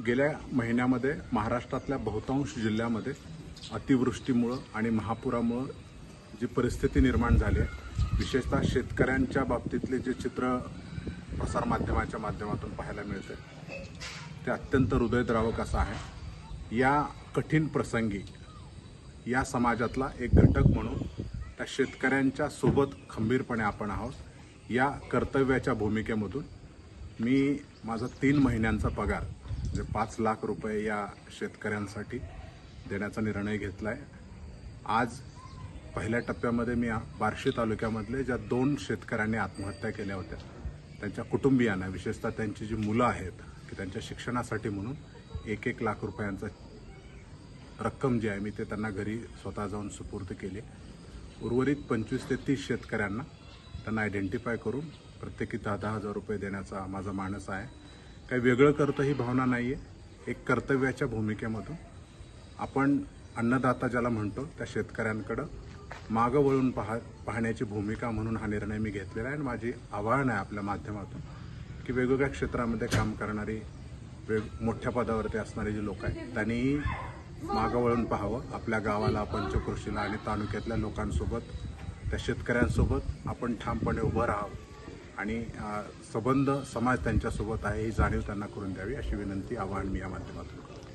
गेल्या महिन्यामध्ये महाराष्ट्रातल्या बहुतांश जिल्ह्यामध्ये अतिवृष्टीमुळं आणि महापुरामुळं जी परिस्थिती निर्माण झाली आहे विशेषतः शेतकऱ्यांच्या बाबतीतले जे चित्र प्रसारमाध्यमाच्या माध्यमातून पाहायला मिळते ते अत्यंत हृदयद्रावक असं आहे. या कठीण प्रसंगी या समाजातला एक घटक म्हणून त्या शेतकऱ्यांच्या सोबत खंबीरपणे आपण आहोत. या कर्तव्याच्या भूमिकेमधून मी माझा तीन महिन्यांचा पगार जे पाच लाख रुपये या शेतकऱ्यांसाठी देण्याचा निर्णय घेतला आहे आज पहिल्या टप्प्यामध्ये मी बार्शी तालुक्यामधले ज्या दोन शेतकऱ्यांनी आत्महत्या केल्या होत्या त्यांच्या कुटुंबियांना विशेषतः त्यांची जी मुलं आहेत की त्यांच्या शिक्षणासाठी म्हणून एक एक लाख रुपयांचा रक्कम जी आहे मी ते त्यांना घरी स्वतः जाऊन सुपूर्द केली. उर्वरित पंचवीस ते तीस शेतकऱ्यांना त्यांना आयडेंटिफाय करून प्रत्येकी दहा दहा हजार रुपये देण्याचा माझा मानस आहे. काही वेगळं करतं ही भावना नाही आहे एक कर्तव्याच्या भूमिकेमधून. आपण अन्नदाता ज्याला म्हणतो त्या शेतकऱ्यांकडं मागं वळून पाहा पाहण्याची भूमिका म्हणून हा निर्णय मी घेतलेला आहे. आणि माझी आव्हान आहे आपल्या माध्यमातून की वेगवेगळ्या क्षेत्रामध्ये काम करणारी वेग मोठ्या पदावरती असणारी जी लोक आहेत त्यांनीही मागं वळून पाहावं. आपल्या गावाला पंचकृषीला आणि तालुक्यातल्या लोकांसोबत त्या शेतकऱ्यांसोबत आपण ठामपणे उभं राहावं. आणि सबंध संबंध समाज त्यांच्यासोबत आहे ही जाणीव त्यांना करून द्यावी अशी विनंती आवाहन मी या माध्यमातून करतो.